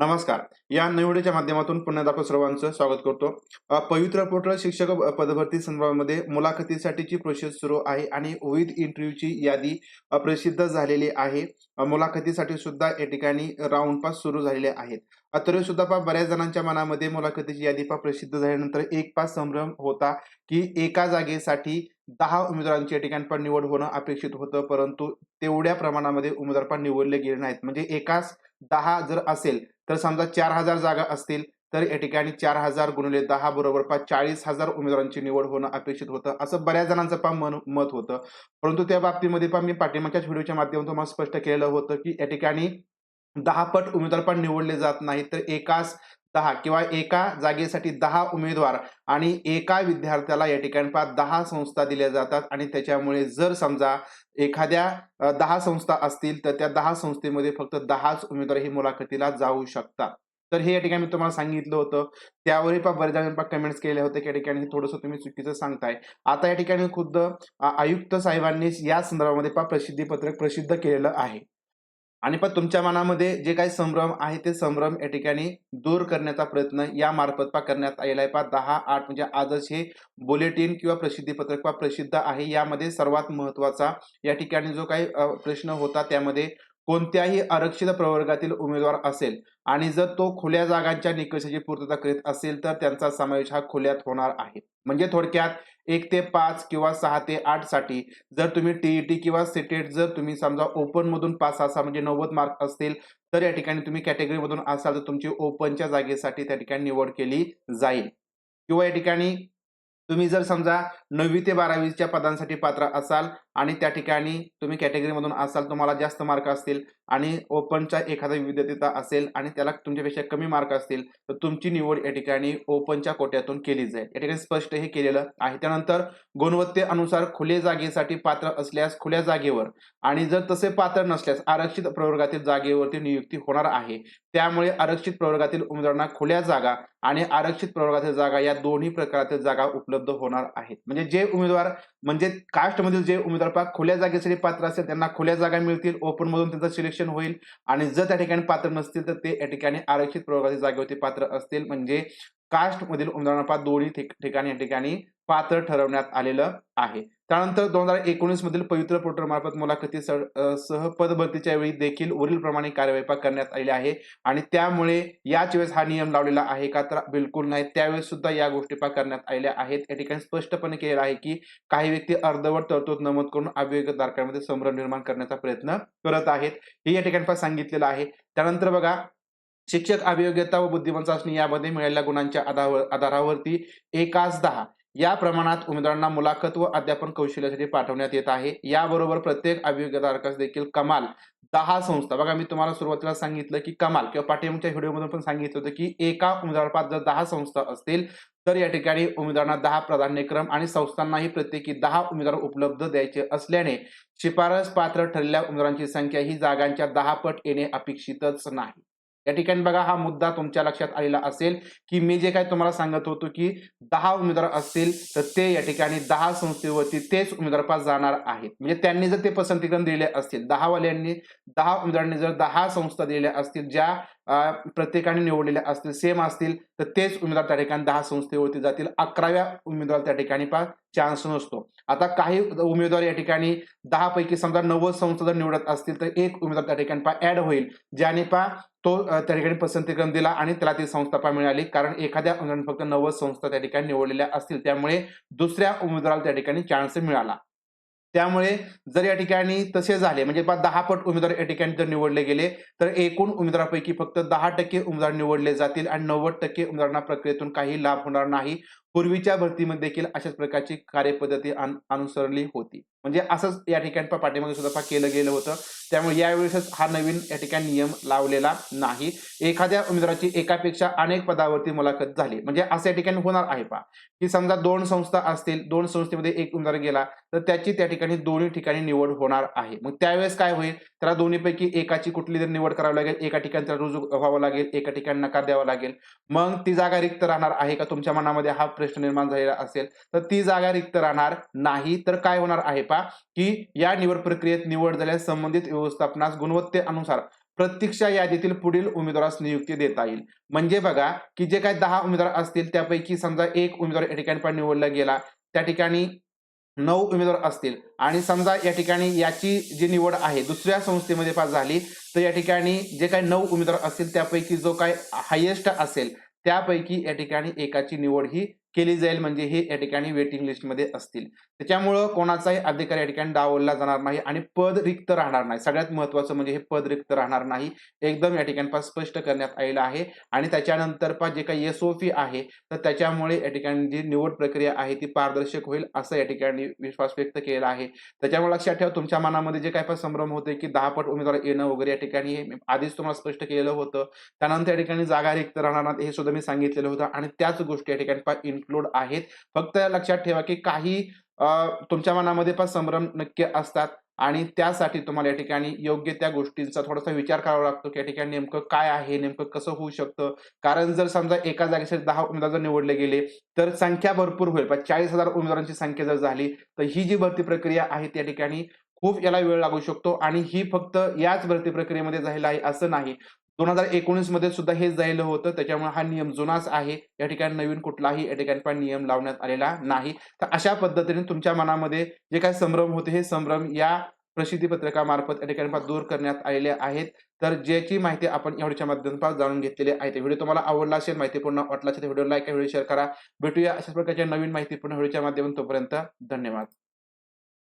नमस्कार. या निवडीच्या माध्यमातून पुन्हा एकदा सर्वांचं स्वागत करतो. पवित्र पोर्टल शिक्षक प- पदभरती संदर्भामध्ये मुलाखतीसाठीची प्रोसेस सुरू आहे आणि विविध इंटरव्ह्यूची यादी प्रसिद्ध झालेली आहे. मुलाखतीसाठी सुद्धा या ठिकाणी राऊंड पास सुरू झालेले आहेत. तरी सुद्धा पा बऱ्याच जणांच्या मनामध्ये मुलाखतीची यादी पा प्रसिद्ध झाल्यानंतर एक पास संभ्रम होता की एका जागेसाठी दहा उमेदवारांची या ठिकाणी पण निवड होणं अपेक्षित होतं परंतु तेवढ्या प्रमाणामध्ये उमेदवार पण निवडले गेले नाहीत. म्हणजे एकाच दहा जर असेल तर समजा चार हजार जागा असतील तर या ठिकाणी चार हजार गुणिले दहा बरोबर पाच चाळीस हजार उमेदवारांची निवड होणं अपेक्षित होतं असं बऱ्याच जणांचं पा मन मत होतं. परंतु त्या बाबतीमध्ये पण मी पाठिंबाच्याच व्हिडिओच्या माध्यमातून तुम्हाला स्पष्ट केलेलं होतं की या ठिकाणी दहा पट उमेदवार पण निवडले जात नाहीत तर एकाच दहा किंवा एका जागेसाठी दहा उमेदवार आणि एका विद्यार्थ्याला या ठिकाणी पहा दहा संस्था दिल्या जातात आणि त्याच्यामुळे जर समजा एखाद्या दहा संस्था असतील तर त्या दहा संस्थेमध्ये फक्त दहाच उमेदवार हे मुलाखतीला जाऊ शकतात. तर हे या ठिकाणी मी तुम्हाला सांगितलं होतं. त्यावरही पा बरेच जणांनी कमेंट्स केले होते की या ठिकाणी हे थोडंसं तुम्ही चुकीचं सांगताय. आता या ठिकाणी खुद्द आयुक्त साहेबांनी या संदर्भामध्ये पा प्रसिद्धी पत्रक प्रसिद्ध केलेलं आहे. आणि पण तुमच्या मनामध्ये जे काही संभ्रम आहे ते संभ्रम या ठिकाणी दूर करण्याचा प्रयत्न या मार्फत पा करण्यात आलेला आहे. पा दहा आठ म्हणजे आजच हे बुलेटिन किंवा प्रसिद्धीपत्रक पा प्रसिद्ध आहे यामध्ये सर्वात महत्त्वाचा या ठिकाणी जो काही प्रश्न होता त्यामध्ये कोणत्याही आरक्षित प्रवर्गातील उमेदवार असेल आणि जर तो खुल्या जागांच्या निकषाची पूर्तता करीत असेल तर त्यांचा समावेश हा खुल्यात होणार आहे. म्हणजे थोडक्यात एक ते पाच किंवा सहा ते आठसाठी जर तुम्ही टीईटी किंवा सेटेट जर तुम्ही समजा ओपन मधून पास असा म्हणजे नव्वद मार्क असतील तर या ठिकाणी तुम्ही कॅटेगरी मधून असाल तर तुमची ओपनच्या जागेसाठी त्या ठिकाणी निवड केली जाईल. किंवा या ठिकाणी तुम्ही जर समजा नववी ते बारावीच्या पदांसाठी पात्र असाल आणि त्या ठिकाणी तुम्ही कॅटेगरीमधून असाल तुम्हाला जास्त मार्क असतील आणि ओपनचा एखादा विद्यार्थीता असेल आणि त्याला तुमच्यापेक्षा कमी मार्क असतील तर तुमची निवड या ठिकाणी ओपनच्या कोट्यातून केली जाईल. या ठिकाणी स्पष्ट हे केलेलं आहे. त्यानंतर गुणवत्तेनुसार खुले जागेसाठी पात्र असल्यास खुल्या जागेवर आणि जर तसे पात्र नसल्यास आरक्षित प्रवर्गातील जागेवरती नियुक्ती होणार आहे. त्यामुळे आरक्षित प्रवर्गातील उमेदवारांना खुल्या जागा आणि आरक्षित प्रवर्गातील जागा या दोन्ही प्रकारातील जागा उपलब्ध होणार आहेत. म्हणजे जे उमेदवार म्हणजे कास्टमधील जे उमेदवार खुल्या जागेसाठी पात्र असेल त्यांना खुल्या जागा मिळतील. ओपनमधून त्यांचं सिलेक्शन होईल. आणि जर त्या ठिकाणी पात्र नसतील तर ते या ठिकाणी आरक्षित प्रवर्गातील जागेवरती पात्र असतील. म्हणजे कास्टमधील उमेदवारांना दोन्ही ठिकाणी या ठिकाणी पात्र ठरवण्यात आलेलं आहे. त्यानंतर दोन हजार एकोणीस मधील पवित्र पोर्टल मार्फत मुलाखती सह पदभरतीच्या वेळी देखील वरील प्रमाणे कार्यवाही करण्यात आलेली आहे आणि त्यामुळे याच वेळेस हा नियम लावलेला आहे का तर बिलकुल नाही. त्यावेळेस सुद्धा या गोष्टी पा करण्यात आलेल्या आहेत. या ठिकाणी स्पष्टपणे केलेलं आहे की काही व्यक्ती अर्धवट तरतूद नमूद करून अभियोगधारकांमध्ये संभ्रम निर्माण करण्याचा प्रयत्न करत आहेत. हे या ठिकाणी सांगितलेलं आहे. त्यानंतर बघा शिक्षक अभियोग्यता व बुद्धिमान चाचणी यामध्ये मिळालेल्या गुणांच्या आधारावर आधारावरती एकाच दहा. या प्रमाणात उमेदवारांना मुलाखत व अध्यापन कौशल्यासाठी पाठवण्यात येत आहे. याबरोबर प्रत्येक अभियोग्यधारकास देखील कमाल दहा संस्था. बघा मी तुम्हाला सुरुवातीला सांगितलं की कमाल किंवा पाठिंबाच्या व्हिडिओमधून पण सांगितलं होतं की एका उमेदवारापास जर दहा संस्था असतील तर या ठिकाणी उमेदवारांना दहा प्राधान्यक्रम आणि संस्थांनाही प्रत्येकी दहा उमेदवार उपलब्ध द्यायचे असल्याने शिफारस पात्र ठरलेल्या उमेदवारांची संख्या ही जागांच्या दहा पट येणे अपेक्षितच नाही. या ठिकाणी बघा हा मुद्दा तुमच्या लक्षात आलेला असेल की मी जे काय तुम्हाला सांगत होतो की दहा उमेदवार असतील तर ते या ठिकाणी दहा संस्थेवरती तेच उमेदवार पास जाणार आहेत. म्हणजे त्यांनी जर ते पसंतीक्रम दिले असतील दहावाल्यांनी दहा उमेदवारांनी जर दहा संस्था दिलेल्या असतील ज्या प्रत्येकाने निवडलेल्या असतील सेम असतील तर तेच उमेदवार त्या ठिकाणी दहा संस्थेवरती जातील अकराव्या उमेदवार त्या ठिकाणी पा चान्स नसतो. आता काही उमेदवार या ठिकाणी दहा पैकी समजा नव्वद संस्था जर निवडत असतील तर एक उमेदवार त्या ठिकाणी पा ऍड होईल. ज्याने पा तो त्या ठिकाणी पसंतीक्रम दिला आणि त्याला ती संस्था पा मिळाली कारण एखाद्या उमेदवाराने फक्त नव्वद संस्था त्या ठिकाणी निवडलेल्या असतील त्यामुळे दुसऱ्या उमेदवाराला त्या ठिकाणी चान्स मिळाला. त्यामुळे जर या ठिकाणी तसे झाले म्हणजे दहा पट उमेदवार या ठिकाणी जर निवडले गेले तर एकूण उमेदवारापैकी फक्त दहा टक्के उमेदवार निवडले जातील आणि नव्वद टक्के उमेदवारांना प्रक्रियेतून काही लाभ होणार नाही. पूर्वीच्या भरतीमध्ये देखील अशाच प्रकारची कार्यपद्धती अनुसरली होती. म्हणजे असंच या ठिकाणी पाठीमध्ये पाठीमागे सुद्धा केलं गेलं होतं. त्यामुळे यावेळेसच हा नवीन या ठिकाणी नियम लावलेला नाही. एखाद्या उमेदवाराची एकापेक्षा अनेक पदावरती मुलाखत झाली. म्हणजे असं या ठिकाणी होणार आहे पा की समजा दोन संस्था असतील दोन संस्थेमध्ये एक उमेदवार गेला तर त्याची त्या ठिकाणी दोन्ही ठिकाणी निवड होणार आहे. मग त्यावेळेस काय होईल? त्याला दोन्हीपैकी एकाची कुठली तरी निवड करावी लागेल एका ठिकाणी त्याला रुजू व्हावं लागेल एका ठिकाणी नकार द्यावा लागेल. मग ती जागा रिक्त राहणार आहे का तुमच्या मनामध्ये? हा प्रश्न निर्माण झालेला असेल तर ती जागा रिक्त राहणार नाही. तर काय होणार आहे पा की या निवड प्रक्रियेत निवड झाल्यास संबंधित व्यवस्थापनास गुणवत्तेनुसार प्रतीक्षा यादीतील पुढील उमेदवारास नियुक्ती देता येईल. म्हणजे बघा की जे काही दहा उमेदवार असतील त्यापैकी समजा एक उमेदवार या ठिकाणी पण निवडला गेला त्या ठिकाणी नऊ उमेदवार असतील. आणि समजा या ठिकाणी याची जी निवड आहे दुसऱ्या संस्थेमध्ये पास झाली तर या ठिकाणी जे काही नऊ उमेदवार असतील त्यापैकी जो काय हायेस्ट असेल त्यापैकी या ठिकाणी एकाची निवड ही केली जाईल म्हणजे हे या ठिकाणी वेटिंग लिस्टमध्ये असतील. त्याच्यामुळं कोणाचाही अधिकार या ठिकाणी डावलला जाणार नाही आणि पद रिक्त राहणार नाही. सगळ्यात महत्वाचं म्हणजे हे पद रिक्त राहणार नाही. एकदम या ठिकाणी पास स्पष्ट करण्यात आलेलं आहे. आणि त्याच्यानंतर पा जे काही एस आहे तर त्याच्यामुळे या ठिकाणी जी निवड प्रक्रिया आहे ती पारदर्शक होईल असं या ठिकाणी विश्वास व्यक्त केला आहे. त्याच्यामुळे लक्षात ठेवा तुमच्या मनामध्ये जे काही पण संभ्रम होते की दहा पट उमेदवार येणं वगैरे या ठिकाणी हे आधीच तुम्हाला स्पष्ट केलेलं होतं. त्यानंतर या ठिकाणी जागा रिक्त राहणार नाही हे सुद्धा मी सांगितलेलं होतं. आणि त्याच गोष्टी या ठिकाणी इन्क्लूड आहेत. फक्त लक्षात ठेवा की काही तुमच्या मनामध्ये पण संभ्रम नक्की असतात आणि त्यासाठी तुम्हाला या ठिकाणी योग्य त्या गोष्टींचा थोडासा विचार करावा लागतो की या ठिकाणी नेमकं काय आहे नेमकं कसं होऊ शकतं? कारण जर समजा एका जागेसाठी दहा उमेदवार जर निवडले गेले तर संख्या भरपूर होईल. पण चाळीस हजार उमेदवारांची संख्या जर झाली तर ही जी भरती प्रक्रिया आहे त्या ठिकाणी खूप याला वेळ लागू शकतो आणि ही फक्त याच भरती प्रक्रियेमध्ये झालेलं आहे असं नाही. दोन हजार एकोणीसमध्ये सुद्धा हेच झालेलं होतं. त्याच्यामुळे हा नियम जुनाच आहे. या ठिकाणी नवीन कुठलाही या ठिकाणी पण नियम लावण्यात आलेला नाही. तर अशा पद्धतीने तुमच्या मनामध्ये जे काही संभ्रम होते हे संभ्रम या प्रसिद्धी पत्रकामार्फत या ठिकाणी दूर करण्यात आलेले आहेत. तर ज्याची माहिती आपण एवढ्याच्या माध्यमात जाणून घेतलेली आहे. ते व्हिडिओ तुम्हाला आवडला असेल माहितीपूर्ण वाटला असेल व्हिडिओ लाईक व्हिडिओ शेअर करा. भेटूया अशा प्रकारच्या नवीन माहितीपूर्ण व्हिडिओच्या माध्यमातून तोपर्यंत धन्यवाद.